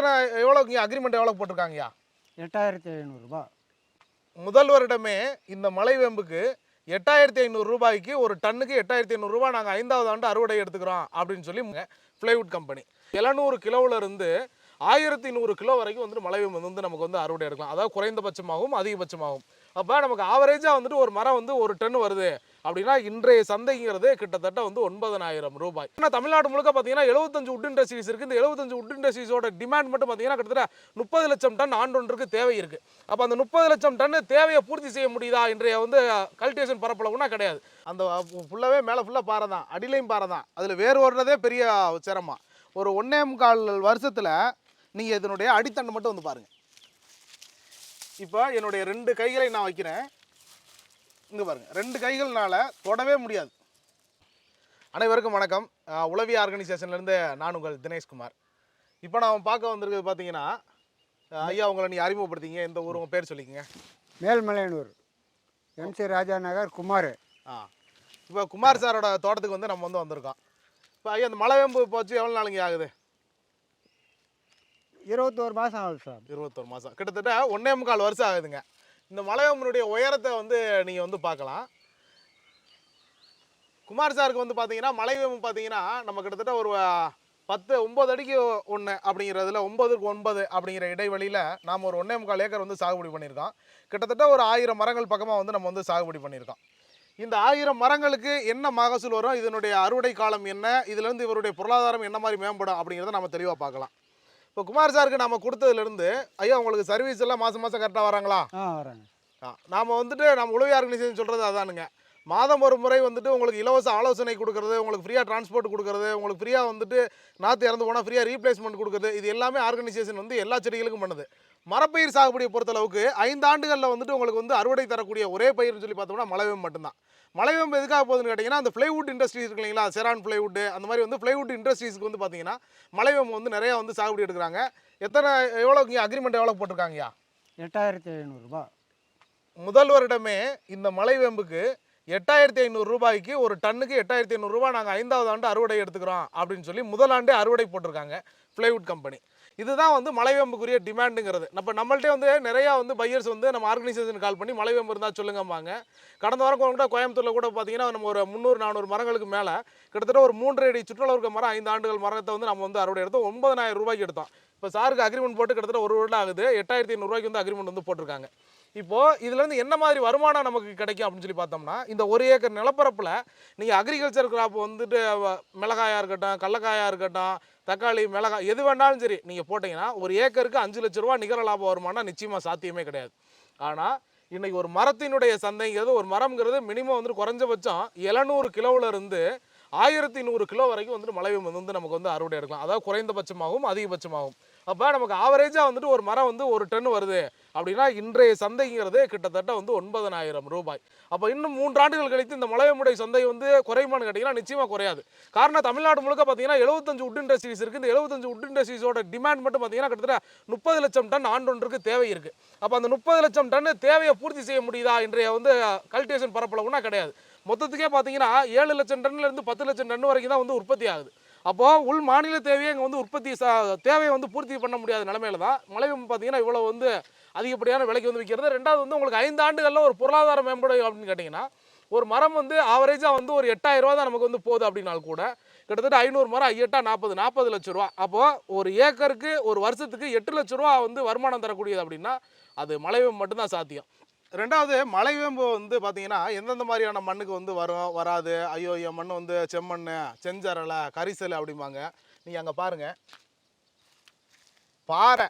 எத்தனை எவ்வளோ இங்கே அக்ரிமெண்ட் எவ்வளோ போட்டிருக்காங்கய்யா? எட்டாயிரத்தி ஐநூறுரூபா முதல் வருடமே இந்த மலைவேம்புக்கு எட்டாயிரத்தி ஐநூறு ரூபாய்க்கு ஒரு டன்னுக்கு எட்டாயிரத்தி ஐநூறு ரூபாய் நாங்கள் ஐந்தாவது ஆண்டு அறுவடை எடுத்துக்கிறோம் அப்படின்னு சொல்லி ஃப்ளைவுட் கம்பெனி எழுநூறு கிலோவில் இருந்து ஆயிரத்தி நூறு கிலோ வரைக்கும் வந்துட்டு மலைவேம்பு வந்து நமக்கு வந்து அறுவடை எடுக்கலாம். அதாவது குறைந்தபட்சமாகவும் அதிகபட்சமாகவும். அப்போ நமக்கு ஆவரேஜாக வந்துட்டு ஒரு மரம் வந்து ஒரு டன் வருது. அப்படின்னா இன்றைய சந்தைங்கிறது கிட்டத்தட்ட வந்து ஒன்பதனாயிரம் ரூபாய். ஆனால் தமிழ்நாடு முழுக்க பார்த்தீங்கன்னா எழுபத்தஞ்சு உட் இண்டஸ்ட்ரீஸ் இருக்குது இந்த எழுபத்தஞ்சு உட் இண்டஸ்ட்ரீஸோட டிமாண்ட் மட்டும் பார்த்தீங்கன்னா கிட்டத்தட்ட முப்பது லட்சம் டன் ஆண்டொன்றுக்கு தேவை இருக்குது அப்போ அந்த முப்பது லட்சம் டன் தேவையை பூர்த்தி செய்ய முடியுதா? இன்றைய வந்து கல்டிவேஷன் பரப்பளவுனா கிடையாது. அந்த ஃபுல்லாகவே மேலே ஃபுல்லாக பாறை தான். அடிலையும் பாறை தான். அதில் வேர் ஓடுறதே பெரிய சிரமம். ஒரு ஒன்னே முக்கால் வருஷத்தில் நீங்கள் இதனுடைய அடித்தண்டு மட்டும் வந்து பாருங்கள் இப்போ என்னுடைய ரெண்டு கைகளை நான் வைக்கிறேன். இங்கே பாருங்கள் ரெண்டு கைகள்னால தொடவே முடியாது. அனைவருக்கும் வணக்கம். உளவி ஆர்கனைசேஷன்லேருந்து நான் உங்கள் தினேஷ்குமார் இப்போ நான் பார்க்க வந்திருக்கிறது பார்த்தீங்கன்னா ஐயா உங்களை நீ அறிமுகப்படுத்திங்க. இந்த ஊர் உங்கள் பேர் சொல்லிக்கங்க. Melmalayanur. M C Raja Nagar Kumar. ஆ. இப்போ குமார் சாரோட தோட்டத்துக்கு வந்து நம்ம வந்து வந்திருக்கோம். இப்போ ஐயா இந்த மலைவேம்பு போச்சு எவ்வளோ நாளைக்கு ஆகுது? இருபத்தோரு மாதம் ஆகுது சார். இருபத்தொரு மாதம் கிட்டத்தட்ட ஒன்றே முக்கால் வருஷம் ஆகுதுங்க. இந்த மலையம்மனுடைய உயரத்தை வந்து நீங்கள் வந்து பார்க்கலாம். குமார் சாருக்கு வந்து பார்த்தீங்கன்னா மலைவேம்பு பார்த்தீங்கன்னா நம்ம கிட்டத்தட்ட ஒரு பத்து ஒம்பது அடிக்கு ஒன்று அப்படிங்கிறதுல ஒம்பதுக்கு ஒன்பது அப்படிங்கிற இடைவெளியில் நாம் ஒரு ஒன்றே முக்கால் ஏக்கர் வந்து சாகுபடி பண்ணியிருக்கோம். கிட்டத்தட்ட ஒரு ஆயிரம் மரங்கள் பக்கமாக வந்து நம்ம வந்து சாகுபடி பண்ணியிருக்கோம். இந்த ஆயிரம் மரங்களுக்கு என்ன மகசூல் வரும்? இதனுடைய அறுவடை காலம் என்ன? இதுலேருந்து இவருடைய பொருளாதாரம் என்ன மாதிரி மேம்படும் அப்படிங்கிறத நம்ம தெளிவாக பார்க்கலாம். இப்போ குமார் சாருக்கு நம்ம கொடுத்ததுலேருந்து ஐயா உங்களுக்கு சர்வீஸ் எல்லாம் மாதம் மாதம் கரெக்டாக வராங்களா? ஆ வராங்க. நாம் வந்துட்டு நம்ம ஆர்கனைசேஷன் சொல்கிறது அதானுங்க. மாதம் ஒரு முறை வந்துட்டு உங்களுக்கு இலவச ஆலோசனை கொடுக்கறது உங்களுக்கு ஃப்ரீயாக டிரான்ஸ்போர்ட் கொடுக்கறது உங்களுக்கு ஃப்ரீயாக வந்துட்டு நாற்று இறந்து போனால் ஃப்ரீயாக ரீப்ளேஸ்மெண்ட் கொடுக்குறது இது எல்லாமே ஆர்கனைசேஷன் வந்து எல்லா செடிகளுக்கும் பண்ணுது. மரப்பயிர் சாகுபடியை பொறுத்தளவுக்கு ஐந்து ஆண்டுகளில் வந்துட்டு உங்களுக்கு வந்து அறுவடை தரக்கூடிய ஒரே பயிர்னு சொல்லி பார்த்தோம்னா மலைவேம்பு மட்டும்தான். மலைவேம்பு எதுக்காக போகுதுன்னு கேட்டிங்கன்னா அந்த ஃப்ளைவுட் இண்டஸ்ட்ரீஸ் இருக்கு இல்லைங்களா? செரான் ஃப்ளைவுட் அந்த மாதிரி வந்து ஃப்ளைவுட் இண்டஸ்ட்ரீஸ்க்கு வந்து பார்த்தீங்கன்னா மலைவேம்பு வந்து நிறையா வந்து சாகுபடி எடுக்கிறாங்க. எத்தனை எவ்வளோ இங்கே அக்ரிமெண்ட் எவ்வளோ போட்டிருக்காங்கய்யா? எட்டாயிரத்தி ஐநூறுரூபா முதல் வருடமே இந்த மலைவேம்புக்கு எட்டாயிரத்தி ஐநூறு ரூபாய்க்கு ஒரு டன்னுக்கு எட்டாயிரத்தி ஐநூறு ரூபாய் நாங்கள் ஐந்தாவது ஆண்டு அறுவடை எடுத்துக்கிறோம் அப்படின்னு சொல்லி முதலாண்டே அறுவடை போட்டிருக்காங்க பிளைவுட் கம்பெனி இதுதான் வந்து மலைவேம்புக்குரிய டிமாண்டுங்கிறது நம்ம நம்மள்கிட்ட வந்து நிறையா வந்து பையர்ஸ் வந்து நம்ம ஆர்கனைசேஷன் கால் பண்ணி மலைவேம்பு இருந்தால் சொல்லுங்கம்பாங்க. கடந்த வாரம் கூட கோயம்புத்தூரில் கூட பார்த்தீங்கன்னா நம்ம ஒரு முந்நூறு நானூறு மரங்களுக்கு மேலே கிட்டத்தட்ட ஒரு மூன்று அடி சுற்றுலா இருக்க மரம் ஐந்து ஆண்டுகள் மரத்தை வந்து நம்ம வந்து அறுவடை எடுத்தோம். ஒன்பதனாயிரம் ரூபாய்க்கு எடுத்தோம். இப்போ சாருக்கு அக்ரிமெண்ட் போட்டு கிட்டத்தட்ட ஒரு வருடம் ஆகுது. எட்டாயிரத்தி ஐநூறுரூவாய்க்கு வந்து அக்ரிமெண்ட் வந்து போட்டிருக்காங்க. இப்போது இதுலேருந்து என்ன மாதிரி வருமானம் நமக்கு கிடைக்கும் அப்படின்னு சொல்லி பார்த்தோம்னா இந்த ஒரு ஏக்கர் நிலப்பரப்பில் நீங்கள் அக்ரிகல்ச்சர் கிராப் வந்துட்டு மிளகாயாக இருக்கட்டும் கடலக்காயாக இருக்கட்டும் தக்காளி மிளகாய் எது வேணாலும் சரி நீங்கள் போட்டிங்கன்னா ஒரு ஏக்கருக்கு அஞ்சு லட்ச ரூபா நிகர லாபம் வருமானம் நிச்சயமாக சாத்தியமே கிடையாது. ஆனால் இன்றைக்கி ஒரு மரத்தினுடைய சந்தைங்கிறது ஒரு மரம்ங்கிறது மினிமம் வந்துட்டு குறைஞ்சபட்சம் எழுநூறு கிலோவிலேருந்து ஆயிரத்தி நூறு கிலோ வரைக்கும் வந்துட்டு மலைவேம்பு வந்து நமக்கு வந்து அறுவடை எடுக்கலாம். அதாவது குறைந்தபட்சமாகவும் அதிகபட்சமாகவும். அப்போ நமக்கு ஆவரேஜாக வந்துட்டு ஒரு மரம் வந்து ஒரு டன் வருது. அப்படின்னா இன்றைய சந்தைங்கிறது கிட்டத்தட்ட வந்து ஒன்பதனாயிரம் ரூபாய். அப்போ இன்னும் மூன்று ஆண்டுகள் கழித்து இந்த மலையமுடைய சந்தை வந்து குறையுமான்னு கேட்டிங்கன்னா நிச்சயமாக குறையாது. காரணம் தமிழ்நாடு முழுக்க பார்த்தீங்கன்னா எழுபத்தஞ்சு உட் இண்டஸ்ட்ரீஸ் இருக்குது இந்த எழுபத்தஞ்சு உட் இண்டஸ்ட்ரீஸோட டிமாண்ட் மட்டும் பார்த்தீங்கன்னா கிட்டத்தட்ட முப்பது லட்சம் டன் ஆண்டொன்றுக்கு தேவை இருக்குது அப்போ அந்த முப்பது லட்சம் டன் தேவையை பூர்த்தி செய்ய முடியுதா? இன்றைய வந்து கல்டிவேஷன் பரப்பளவுனா கிடையாது. மொத்தத்துக்கே பார்த்தீங்கன்னா ஏழு லட்சம் டன்லேருந்து பத்து லட்சம் டன் வரைக்கும் தான் வந்து உற்பத்தி ஆகுது. அப்போது உள் மாநில தேவையை இங்கே வந்து உற்பத்தி ச- தேவையை வந்து பூர்த்தி பண்ண முடியாத நிலமையில தான் மலை பார்த்தீங்கன்னா இவ்வளோ வந்து அதிகப்படியான விலைக்கு வந்து விற்கிறது. ரெண்டாவது வந்து உங்களுக்கு ஐந்து ஆண்டுகளில் ஒரு பொருளாதார மேம்பாடு அப்படின்னு கேட்டிங்கன்னா ஒரு மரம் வந்து ஆவரேஜாக வந்து ஒரு எட்டாயிரம் ரூபா தான் நமக்கு வந்து போகுது அப்படின்னாலும் கூட கிட்டத்தட்ட ஐநூறு மரம் ஐயட்டா நாற்பது நாற்பது லட்ச ரூபா. அப்போது ஒரு ஏக்கருக்கு ஒரு வருஷத்துக்கு எட்டு லட்ச ரூபா வந்து வருமானம் தரக்கூடியது அப்படின்னா அது மலைவம் மட்டும்தான் சாத்தியம். ரெண்டாவது மலைவேம்பு வந்து பார்த்தீங்கன்னா எந்தெந்த மாதிரியான மண்ணுக்கு வந்து வரும் வராது? ஐயோ என் மண் வந்து செம்மண் செஞ்சரலை கரிசல் அப்படிம்பாங்க. நீங்கள் அங்கே பாருங்கள் பாறை.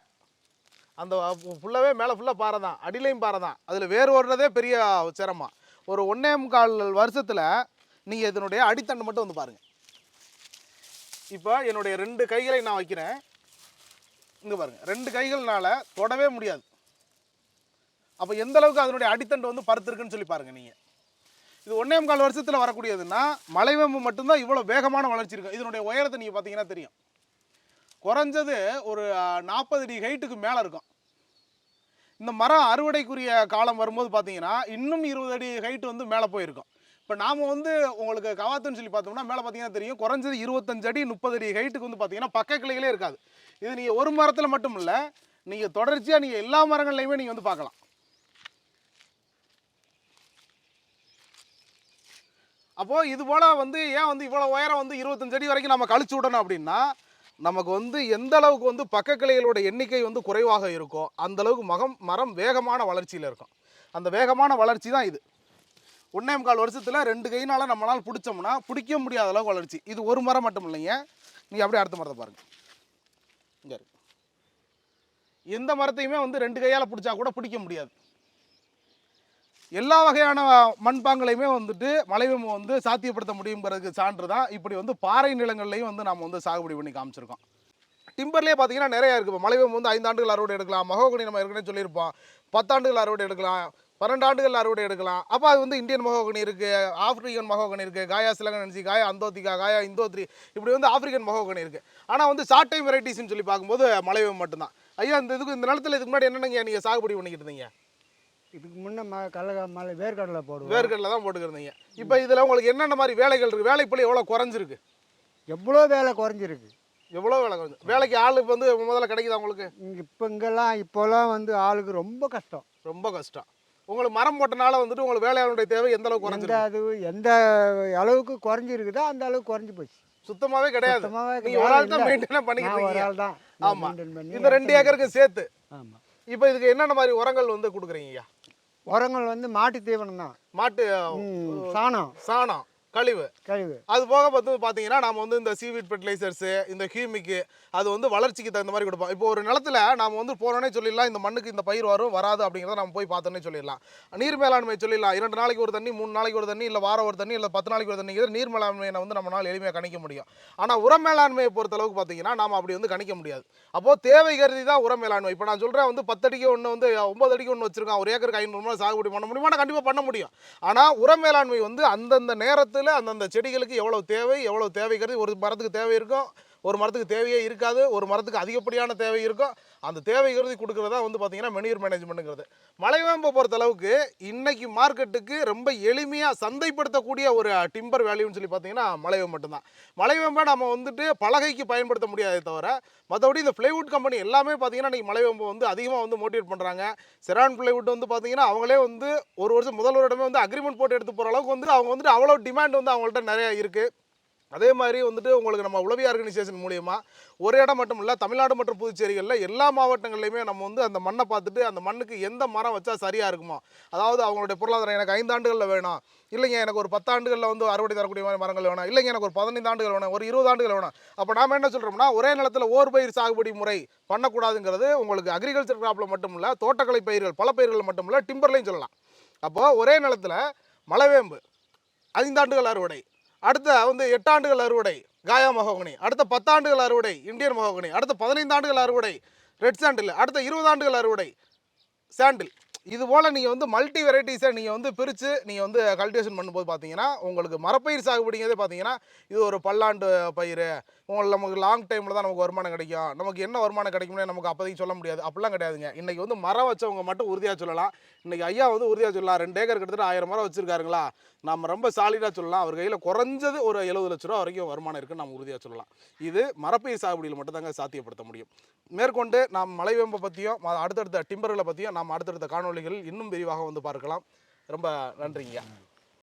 அந்த ஃபுல்லாகவே மேலே ஃபுல்லாக பாறை தான். அடிலையும் பாறை தான். அதில் வேர் ஓடுறதே பெரிய சிரமம். ஒரு ஒன்றே முக்கால் வருஷத்தில் நீங்கள் இதனுடைய அடித்தண்டு மட்டும் வந்து பாருங்கள் இப்போ என்னுடைய ரெண்டு கைகளை நான் வைக்கிறேன். இங்கே பாருங்கள் ரெண்டு கைகள்னால தொடவே முடியாது. அப்போ எந்த அளவுக்கு அதனுடைய அடித்தண்டு வந்து பருத்திருக்குன்னு சொல்லி பாருங்கள் நீங்கள் இது ஒன்றே கால் வருஷத்தில் வரக்கூடியதுன்னா மலைவேம்பு மட்டும்தான் இவ்வளோ வேகமான வளர்ச்சி இருக்கும் இதனுடைய உயரத்தை நீங்கள் பார்த்தீங்கன்னா தெரியும். குறைஞ்சது ஒரு நாற்பது அடி ஹைட்டுக்கு மேலே இருக்கும். இந்த மரம் அறுவடைக்குரிய காலம் வரும்போது பார்த்தீங்கன்னா இன்னும் இருபது அடி ஹைட் வந்து மேலே போயிருக்கும். இப்போ நாம் வந்து உங்களுக்கு கவாத்துன்னு சொல்லி பார்த்தோம்னா மேலே பார்த்தீங்கன்னா தெரியும். குறைஞ்சது இருபத்தஞ்சு அடி முப்பது அடி ஹைட்டுக்கு வந்து பார்த்தீங்கன்னா பக்க கிளைகளே இருக்காது. இது நீங்கள் ஒரு மரத்தில் மட்டும் இல்லை நீங்கள் தொடர்ச்சியாக நீங்கள் எல்லா மரங்கள்லையுமே நீங்கள் வந்து பார்க்கலாம். அப்போது இது போல் வந்து ஏன் வந்து இவ்வளோ உயரம் வந்து இருபத்தஞ்சு அடி வரைக்கும் நம்ம கழிச்சு விடணும் அப்படின்னா நமக்கு வந்து எந்த அளவுக்கு வந்து பக்க கிளைகளோட எண்ணிக்கை வந்து குறைவாக இருக்கோ அந்த அளவுக்கு மகம் மரம் வேகமான வளர்ச்சியில் இருக்கும். அந்த வேகமான வளர்ச்சி தான் இது. ஒன்றே முக்கால் வருஷத்தில் ரெண்டு கையினால் நம்மளால் பிடிச்சோம்னா பிடிக்க முடியாத அளவுக்கு வளர்ச்சி. இது ஒரு மரம் மட்டும் இல்லைங்க. நீங்கள் அப்படியே அடுத்த மரத்தை பாருங்கள் இங்கே இருக்கு. எந்த மரத்தையுமே வந்து ரெண்டு கையால் பிடிச்சா கூட பிடிக்க முடியாது. எல்லா வகையான மண்பாங்களையுமே வந்துட்டு மலைவம் வந்து சாத்தியப்படுத்த முடியுங்கிறதுக்கு சான்று தான் இப்படி வந்து பாறை நிலங்கள்லையும் வந்து நம்ம வந்து சாகுபடி பண்ணி காமிச்சிருக்கோம். டிம்பர்லேயே பார்த்தீங்கன்னா நிறைய இருக்குது இப்போ வந்து ஐந்து ஆண்டுகள் அறுவடை எடுக்கலாம். மகோகனி நம்ம ஏற்கனவே சொல்லியிருப்போம். பத்தாண்டுகள் அறுவடை எடுக்கலாம். பன்னெண்டு ஆண்டுகள் அறுவடை எடுக்கலாம். அப்போ அது வந்து இந்தியன் மகோகனி இருக்குது ஆப்பிரிக்கன் மகோகனி இருக்குது காயா சிலகனன்சி காயா அந்தோத்திகா காயா இந்தோத்ரி இப்படி வந்து ஆப்பிரிக்கன் மகோகனி இருக்குது ஆனால் வந்து ஷார்ட் டைம் வெரைட்டிஸ்னு சொல்லி பார்க்கும்போது மலைவம் மட்டும்தான். ஐயா இந்த இதுக்கு இந்த நிலத்தில் இதுக்கு முன்னாடி என்னென்னங்க நீங்கள் சாகுபடி பண்ணிக்கிட்டு இருந்தீங்க? இதுக்கு முன்னே ம கடலை மலை வேர்க்கடலை போடுவோம். வேர்க்கடலை தான் போட்டுக்கிறீங்க இப்போ இதில் உங்களுக்கு என்னென்ன மாதிரி வேலைகள் இருக்குது வேலைப்பள்ளி எவ்வளோ குறைஞ்சிருக்கு? எவ்வளோ வேலை குறைஞ்சிருக்கு? எவ்வளோ வேலை குறைஞ்சு வேலைக்கு ஆள் வந்து முதல்ல கிடைக்குதா உங்களுக்கு? இங்கே இப்போ இங்கெல்லாம் இப்போலாம் வந்து ஆளுக்கு ரொம்ப கஷ்டம். ரொம்ப கஷ்டம். உங்களுக்கு மரம் போட்டனால வந்துட்டு உங்களுக்கு வேலையாளுடைய தேவை எந்த அளவுக்கு குறைஞ்சிருக்கு? அது எந்த அளவுக்கு குறைஞ்சிருக்குதோ அந்த அளவுக்கு குறைஞ்சி போச்சு. சுத்தமாவே கிடையாது. வேலை ஒரு ஆள் தான். மெயின்டைன் ஒரு ஆள் தான் ஆமா. maintain பண்ணி இந்த ரெண்டு ஏக்கருக்கு சேர்த்து. ஆமாம் இப்போ இதுக்கு என்னென்ன மாதிரி உரங்கள் வந்து கொடுக்குறீங்க ஐயா? உரங்கள் வந்து மாட்டு தீவனம் தான் மாட்டு சாணம். சாணம். கழிவு. கழிவு. அது போக பார்த்து பார்த்தீங்கன்னா நாம வந்து இந்த சீவீட் ஃபெர்டிலைசர்ஸு இந்த ஹியூமிக்கு அது வந்து வளர்ச்சிக்கு தகுந்த மாதிரி கொடுப்போம். இப்போ ஒரு நிலத்துல நாம வந்து போனோன்னே சொல்லிடலாம் இந்த மண்ணுக்கு இந்த பயிர் வரும் வராது அப்படிங்கிறத நம்ம போய் பார்த்தோன்னே சொல்லிடலாம். நீர் மேலாண்மை சொல்லிடலாம். இரண்டு நாளைக்கு ஒரு தண்ணி மூணு நாளைக்கு ஒரு தண்ணி இல்லை வாரம் ஒரு தண்ணி இல்லை பத்து நாளைக்கு ஒரு தண்ணிங்கிறது நீர் மேலாண்மையை வந்து நம்மளால் எளிமையாக கணிக்க முடியும். ஆனால் உர மேலாண்மையை பொறுத்த அளவுக்கு பார்த்தீங்கன்னா நாம அப்படி வந்து கணிக்க முடியாது. அப்போ தேவை கருதி தான் உர மேலாண்மை. இப்போ நான் சொல்கிறேன் வந்து பத்து அடிக்கு ஒன்று வந்து ஒன்பது அடிக்கு ஒன்று வச்சிருக்கான் ஒரு ஏக்கருக்கு ஐநூறு ரூபாய் சாகுபடி பண்ண முடியுமா? கண்டிப்பாக பண்ண முடியும். ஆனால் உர மேலாண்மை வந்து அந்தந்த நேரத்தில் அந்தந்த செடிகளுக்கு எவ்வளவு தேவை எவ்வளவு தேவை ஒரு மரத்துக்கு தேவை இருக்கும். ஒரு மரத்துக்கு தேவையே இருக்காது ஒரு மரத்துக்கு அதிகப்படியான தேவை இருக்கும் அந்த தேவை கருதி கொடுக்குறதா வந்து பார்த்திங்கன்னா மெனியூர் மேனேஜ்மெண்ட்டுங்கிறது மலைவேம்பை பொறுத்த அளவுக்கு இன்றைக்கி மார்க்கெட்டுக்கு ரொம்ப எளிமையாக சந்தைப்படுத்தக்கூடிய ஒரு டிம்பர் வேல்யூன்னு சொல்லி பார்த்தீங்கன்னா மலைவேம்பு மட்டும்தான். மலைவேம்பை நம்ம வந்துட்டு பலகைக்கு பயன்படுத்த முடியாதே தவிர மற்றபடி இந்த பிளைவுட் கம்பெனி எல்லாமே பார்த்தீங்கன்னா இன்றைக்கி மலைவேம்பு வந்து அதிகமாக வந்து மோட்டிவேட் பண்ணுறாங்க செரான் பிளைவுட் வந்து பார்த்தீங்கன்னா அவங்களே வந்து ஒரு வருஷம் முதல் வருடமே வந்து அக்ரிமெண்ட் போட்டு எடுத்து போகிற அளவுக்கு வந்து அவங்க வந்துட்டு அவ்வளோ டிமாண்ட் வந்து அவங்கள்ட்ட நிறைய இருக்குது அதே மாதிரி வந்துட்டு உங்களுக்கு நம்ம உளவி ஆர்கனைசேஷன் மூலியமா ஒரு இடம் மட்டும் இல்லை தமிழ்நாடு மற்றும் புதுச்சேரிகளில் எல்லா மாவட்டங்கள்லையுமே நம்ம வந்து அந்த மண்ணை பார்த்துட்டு அந்த மண்ணுக்கு எந்த மரம் வச்சா சரியாக இருக்குமோ அதாவது அவங்களுடைய பொருளாதாரம் எனக்கு ஐந்தாண்டுகளில் வேணும் இல்லைங்க எனக்கு ஒரு பத்தாண்டுகளில் வந்து அறுவடை தரக்கூடிய மாதிரி மரங்கள் வேணும் இல்லைங்க எனக்கு ஒரு பதினைந்து ஆண்டுகள் வேணும் ஒரு இருபது ஆண்டுகள் வேணும். அப்போ நாம் என்ன சொல்கிறோம்னா ஒரே நிலத்தில் ஓர் பயிர் சாகுபடி முறை பண்ணக்கூடாதுங்கிறது உங்களுக்கு அக்ரிகல்ச்சர் கிராப்பில் மட்டும் இல்லை தோட்டக்கலை பயிர்கள் பல பயிர்கள் மட்டும் இல்லை டிம்பர்லையும் சொல்லலாம். அப்போது ஒரே நிலத்தில் மலைவேம்பு ஐந்தாண்டுகள் அறுவடை அடுத்த வந்து எட்டாண்டுகள் அறுவடை காயா மகோகனி. அடுத்த பத்தாண்டுகள் அறுவடை இந்தியன் மகோகனி. அடுத்த பதினைந்து ஆண்டுகள் அறுவடை ரெட் சாண்டில். அடுத்த இருபது ஆண்டுகள் அறுவடை சாண்டில். இது போல் நீங்கள் வந்து மல்டி வெரைட்டிஸை நீங்கள் வந்து பிரித்து நீங்கள் வந்து கல்டிவேஷன் பண்ணும்போது பார்த்தீங்கன்னா உங்களுக்கு மரப்பயிர் சாகுபடிங்கிறதே பார்த்தீங்கன்னா இது ஒரு பல்லாண்டு பயிர். உங்களுக்கு நமக்கு லாங் டைமில் தான் நமக்கு வருமானம் கிடைக்கும். நமக்கு என்ன வருமானம் கிடைக்கும்னு நமக்கு அப்போதைக்கு சொல்ல முடியாது. அப்படிலாம் கிடையாதுங்க. இன்றைக்கி வந்து மரம் வச்சவங்க மட்டும் உறுதியாக சொல்லலாம். இன்றைக்கி ஐயா வந்து உறுதியாக சொல்லலாம். ரெண்டு ஏக்கர் கிட்டத்தட்ட ஆயிரம் மரம் வச்சுருக்காருங்களா? நம்ம ரொம்ப சாலிடாக சொல்லலாம். அவர் கையில் குறைஞ்சது ஒரு எழுபது லட்ச ரூபா வரைக்கும் வருமானம் இருக்குன்னு நம்ம உறுதியாக சொல்லலாம். இது மரப்பயிர் சாகுபடியில் மட்டும்தாங்க சாத்தியப்படுத்த முடியும். மேற்கொண்டு நாம் மலைவேம்பை பற்றியும் அடுத்தடுத்த டிம்பர்களை பற்றியும் நாம் அடுத்தடுத்த காணொளிகளில் இன்னும் விரிவாக வந்து பார்க்கலாம். ரொம்ப நன்றிங்கய்யா.